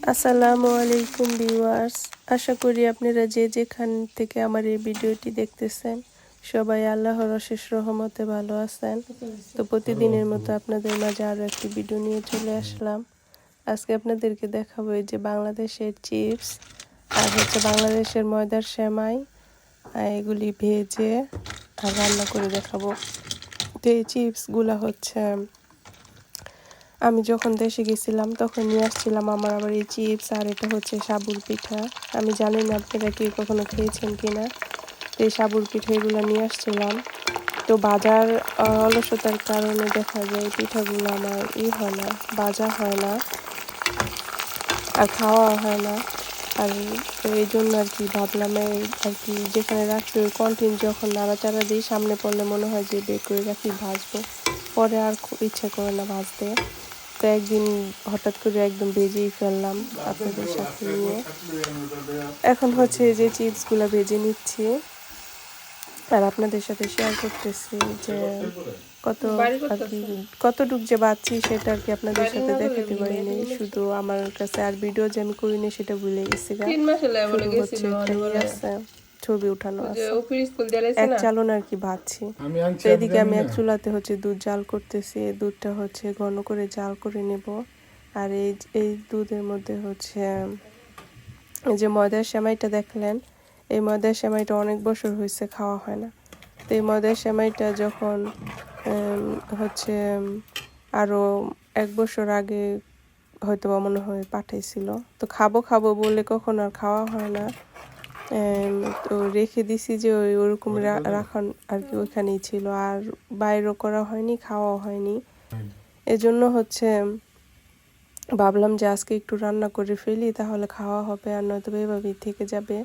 আসসালামু আলাইকুম ভিউয়ার্স। আশা করি আপনারা যে যেখান থেকে আমার এই ভিডিওটি দেখতেছেন, সবাই আল্লাহর অশেষ রহমতে ভালো আছেন। তো প্রতিদিনের মতো আপনাদের মাঝে আরও একটি ভিডিও নিয়ে চলে আসলাম। আজকে আপনাদেরকে দেখাবো এই যে বাংলাদেশের চিপস আর হচ্ছে বাংলাদেশের ময়দার সেমাই। এগুলি ভেজে আর রান্না করে দেখাবো। তো এই চিপসগুলো হচ্ছে আমি যখন দেশে গেছিলাম, তখন নিয়ে আসছিলাম আমার আবার এই চিপস আর এটা হচ্ছে সাবুর পিঠা। আমি জানি না আপনারা কি কখনো খেয়েছেন কিনা, তো এই সাবুর পিঠা এগুলো নিয়ে আসছিলাম। তো বাজার অলসতার কারণে দেখা যায় পিঠাগুলো আমার ই হয় না, বাজা হয় না আর খাওয়া হয় না। আর তো এই জন্য আর কি ভাবলাম আর কি যেখানে রাখছি ওই কন্টিন যখন নাড়াচাড়া দিই, সামনে পড়লে মনে হয় যে বের করে রাখি, ভাজবো। পরে আর খুব ইচ্ছে করে না ভাজতে। তো একদিন হঠাৎ করে একদম ভেজেই ফেললাম আপনাদের সাথে নিয়ে। এখন হচ্ছে যে চিপসগুলো ভেজে নিচ্ছি। আর আপনাদের সাথে শেয়ার করতেছি যে কত আর কি কতটুক যে বাচ্ছি সেটা আর কি আপনাদের সাথে দেখাতে পারিনি। শুধু আমার কাছে আর ভিডিও যে আমি করিনি সেটা ভুলে গেছি হচ্ছে ছবি উঠানো যে আছে। এক না? চালন আর কি ভাজছি। আমি আনছি এদিকে আমি এক চুলাতে হচ্ছে দুধ জাল করতেছি এই দুধটা হচ্ছে ঘন করে জাল করে নেব। আর এই এই দুধের মধ্যে হচ্ছে এই যে ময়দার সেমাইটা দেখলেন এই ময়দার সেমাইটা অনেক বছর হয়েছে খাওয়া হয় না। তো এই ময়দার সেমাইটা যখন হচ্ছে আরও এক বছর আগে হয়তো বা মনে হয় পাঠাইছিল। তো খাব খাব বলে কখন আর খাওয়া হয় না। তো রেখে দিছি যে ওই ওরকম রাখান আর কি ওইখানেই ছিল। আর বাইরও করা হয়নি খাওয়া হয়নি। এজন্য হচ্ছে ভাবলাম যে আজকে একটু রান্না করে ফেলি তাহলে খাওয়া হবে আর নয়তো এভাবেই থেকে যাবে।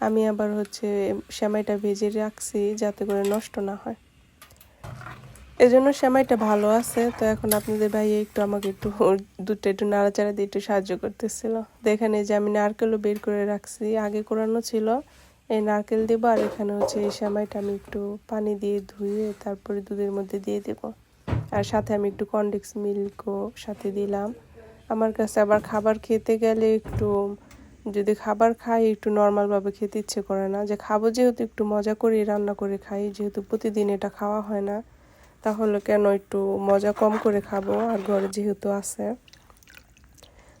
আমি আবার হচ্ছে সেমাইটা ভেজে রাখছি যাতে করে নষ্ট না হয়। এজন্য সেমাইটা ভালো আছে। তো এখন আপনাদের ভাই একটু আমাকে একটু দুধটা একটু নাড়াচাড়া দিয়ে একটু সাহায্য করতেছিল। দেখেন এই যে আমি নারকেলও বের করে রাখছি। আগে কোরানো ছিল, এই নারকেল দেবো আর এখানে হচ্ছে এই সেমাইটা আমি একটু পানি দিয়ে ধুয়ে তারপরে দুধের মধ্যে দিয়ে দেব। আর সাথে আমি একটু কনডেক্স মিল্কও সাথে দিলাম। আমার কাছে আবার খাবার খেতে গেলে একটু, যদি খাবার খাই একটু নর্মালভাবে খেতে ইচ্ছে করে না। যে খাব যেহেতু একটু মজা করে রান্না করে খাই, যেহেতু প্রতিদিন এটা খাওয়া হয় না। তাহলে কেন একটু মজা কম করে খাব? আর ঘরে যেহেতু আছে,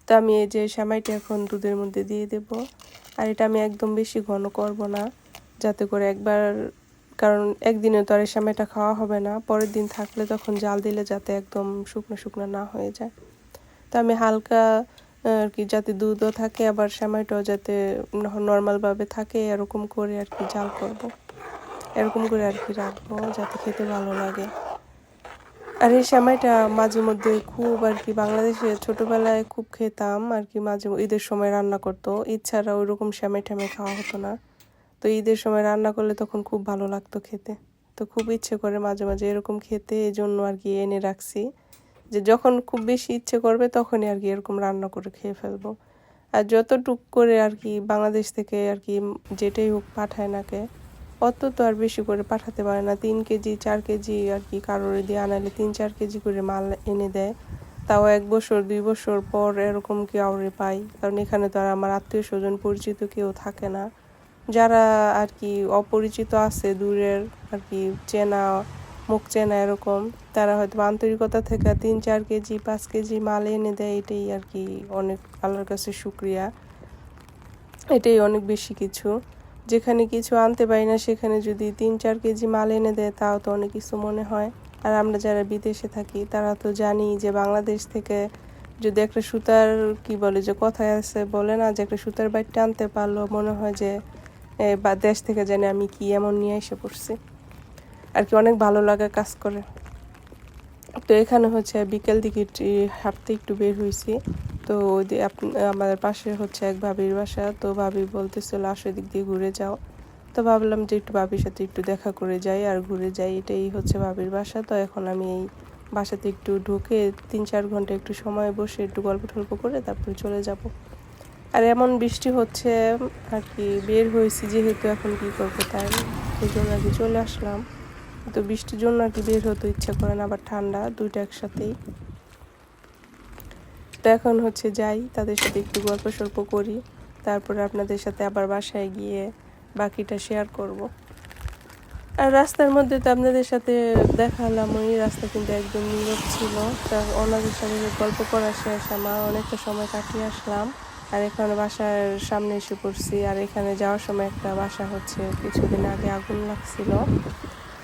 তো আমি এই যে সেমাইটা এখন দুধের মধ্যে দিয়ে দেব। আর এটা আমি একদম বেশি ঘন করব না, যাতে করে একবার, কারণ একদিনে তো আর এই সেমাইটা খাওয়া হবে না। পরের দিন থাকলে তখন জাল দিলে যাতে একদম শুকনো শুকনো না হয়ে যায়। তো আমি হালকা আর কি যাতে দুধও থাকে, আবার সেমাইটাও যাতে নর্মালভাবে থাকে, এরকম করে আর কি জাল করব। এরকম করে আর কি রাখব, যাতে খেতে ভালো লাগে। আর এই সেমাইটা মাঝে মধ্যে খুব আর কি বাংলাদেশে ছোটবেলায় খুব খেতাম আর কি মাঝে ঈদের সময় রান্না করতো। ছাড়া ওইরকম সেমাই টেমাই খাওয়া হতো না। তো ঈদের সময় রান্না করলে তখন খুব ভালো লাগতো খেতে। তো খুব ইচ্ছে করে মাঝে মাঝে এরকম খেতে এই জন্য আর কি এনে রাখছি যে যখন খুব বেশি ইচ্ছে করবে তখনই আর কি এরকম রান্না করে খেয়ে ফেলব। আর যতটুক করে আর কি বাংলাদেশ থেকে আর কি যেটাই হোক পাঠায় নাকে অত তো আর বেশি করে পাঠাতে পারে না। তিন কেজি, চার কেজি আর কি কারোর দিয়ে আনালে তিন, চার কেজি করে মাল এনে দেয়। তাও এক বছর, দুই বছর পর এরকম কি আউরে পাই কারণ এখানে তো আর আমার আত্মীয় স্বজন পরিচিত কেউ থাকে না। যারা আর কি অপরিচিত আছে, দূরের আর কি চেনা, মুখ চেনা এরকম, তারা হয়তো আন্তরিকতা থেকে তিন, চার কেজি, পাঁচ কেজি মাল এনে দেয়, এটাই আর কি অনেক আল্লাহর কাছে শুক্রিয়া। এটাই অনেক বেশি কিছু। যেখানে কিছু আনতে পারি না, সেখানে যদি তিন চার কেজি মাল এনে দেয়, তাও তো অনেক কিছু মনে হয়। আর আমরা যারা বিদেশে থাকি, তারা তো জানি যে বাংলাদেশ থেকে যদি একটা সুতার, কি বলে যে কথায় আছে, বলে না যে একটা সুতার বাইটটা আনতে পারল, মনে হয় যে বা দেশ থেকে জানি আমি কি এমন নিয়ে এসে পড়ছি। আর কি অনেক ভালো লাগা কাজ করে। তো এখানে হচ্ছে বিকেল দিকে হাঁটতে একটু বের হয়েছি। তো ওই আমাদের পাশে হচ্ছে এক ভাবির বাসা, তো ভাবি বলতেছিল, আসো এদিক দিয়ে ঘুরে যাও। তো ভাবলাম যে একটু ভাবির সাথে একটু দেখা করে যাই আর ঘুরে যাই, এটাই হচ্ছে ভাবির বাসা। তো এখন আমি এই বাসাতে একটু ঢুকে তিন চার ঘণ্টা একটু সময় বসে একটু গল্প টল্প করে তারপরে চলে যাব। আর এমন বৃষ্টি হচ্ছে আর কি, বের হয়েছি যেহেতু এখন কি করব তাই এই জন্য আর কি চলে আসলাম। তো বৃষ্টির জন্য আর কি বের হতে ইচ্ছা করে না, আবার ঠান্ডা, দুইটা একসাথেই। এখন হচ্ছে যাই, তাদের সাথে একটু গল্প সল্প করি, তারপরে আপনাদের সাথে আবার বাসায় গিয়ে বাকিটা শেয়ার করব। আর রাস্তার মধ্যে তো আপনাদের সাথে দেখালাম ওই রাস্তা কিন্তু একদম নীরব ছিল। তা ওনাদের সাথে গল্প করা শেষ আমার অনেকটা সময় কাটিয়ে আসলাম। আর এখানে বাসার সামনে এসে পড়ছি, আর এখানে যাওয়ার সময় একটা বাসা হচ্ছে, কিছুদিন আগে আগুন লাগছিল।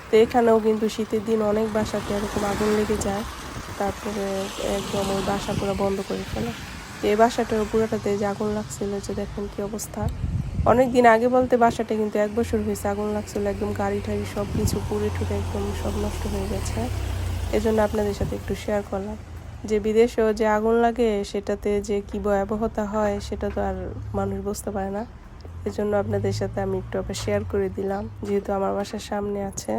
তো এখানেও কিন্তু শীতের দিন অনেক বাসাতে এরকম আগুন লেগে যায়। তারপরে একদম ওই বাসা পুরো বন্ধ করে ফেলে। এই বাসাটার পুরোটাতে যে আগুন লাগছিল, যে দেখেন কি অবস্থা। অনেক দিন আগে বলতে বাসাটা কিন্তু এক বছর হয়েছে আগুন লাগছিল, একদম গাড়ি টাড়ি সব কিছু পুড়ে টুরে একদম সব নষ্ট হয়ে গেছে। এজন্য আপনাদের সাথে একটু শেয়ার করলাম। যে বিদেশেও যে আগুন লাগে, সেটাতে যে কি ভয়াবহতা হয়, সেটা তো আর মানুষ বুঝতে পারে না। এজন্য আপনাদের সাথে আমি একটু আবার শেয়ার করে দিলাম, যেহেতু আমার বাসার সামনে আছে।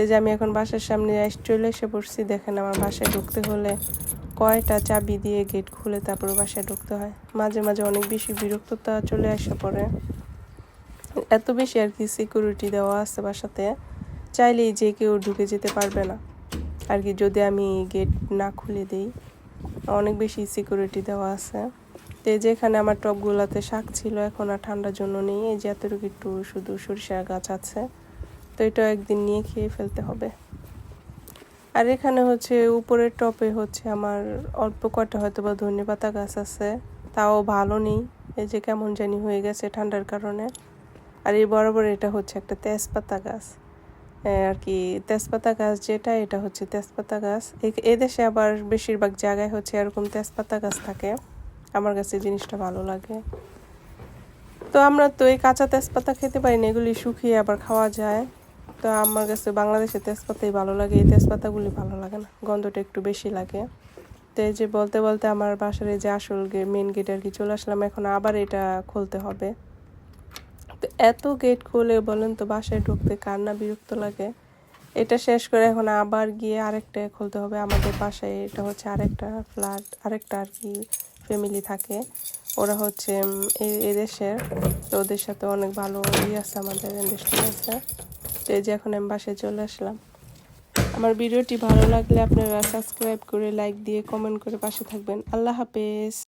এই যে আমি এখন বাসার সামনে চলে এসে পড়ছি। দেখেন আমার বাসায় ঢুকতে হলে কয়টা চাবি দিয়ে গেট খুলে তারপর বাসায় ঢুকতে হয়। মাঝে মাঝে অনেক বেশি বিরক্ততা চলে আসে পড়ে। এত বেশি আর কি সিকিউরিটি দেওয়া আছে বাসাতে। চাইলেই যে কেউ ঢুকে যেতে পারবে না। আর কি যদি আমি গেট না খুলে দিই, অনেক বেশি সিকিউরিটি দেওয়া আছে। তো যেখানে আমার টবগুলোতে শাক ছিল, এখন আর ঠান্ডার জন্য নেই। এই যে এতটুকু একটু শুধু সরিষার গাছ আছে, তো এটা একদিন নিয়ে খেয়ে ফেলতে হবে। আর এখানে হচ্ছে উপরের টপে হচ্ছে আমার অল্প কটা হয়তো বা ধনে পাতা গাছ আছে, তাও ভালো নেই। এই যে কেমন জানি হয়ে গেছে ঠান্ডার কারণে। আর এই বরাবর এটা হচ্ছে একটা তেজপাতা গাছ। আর কি তেজপাতা গাছ যেটা, এটা হচ্ছে তেজপাতা গাছ। এদেশে আবার বেশিরভাগ জায়গায় হচ্ছে এরকম তেজপাতা গাছ থাকে। আমার কাছে জিনিসটা ভালো লাগে। তো আমরা তো এই কাঁচা তেজপাতা খেতে পারি না, এগুলি শুকিয়ে আবার খাওয়া যায়। তো আমার কাছে বাংলাদেশে তেজপাতাই ভালো লাগে, এই তেজপাতাগুলি ভালো লাগে না, গন্ধটা একটু বেশি লাগে। তো এই যে বলতে বলতে আমার বাসার এই যে আসল গে মেন গেট আর কি চলে আসলাম, এখন আবার এটা খুলতে হবে। তো এত গেট খুলে বলেন তো বাসায় ঢুকতে কার না বিরক্ত লাগে। এটা শেষ করে এখন আবার গিয়ে আরেকটা খুলতে হবে, আমাদের বাসায় এটা হচ্ছে আরেকটা ফ্ল্যাট আরেকটা আর কি ফ্যামিলি থাকে, ওরা হচ্ছে এদেশের, তো ওদের সাথে অনেক ভালো ইয়ে আছে আমাদের ইন্ডাস্ট্রি আছে। তো এই যে এখন আমি বাসায় চলে আসলাম। আমার ভিডিওটি ভালো লাগলে আপনারা সাবস্ক্রাইব করে লাইক দিয়ে কমেন্ট করে পাশে থাকবেন। আল্লাহ হাফেজ।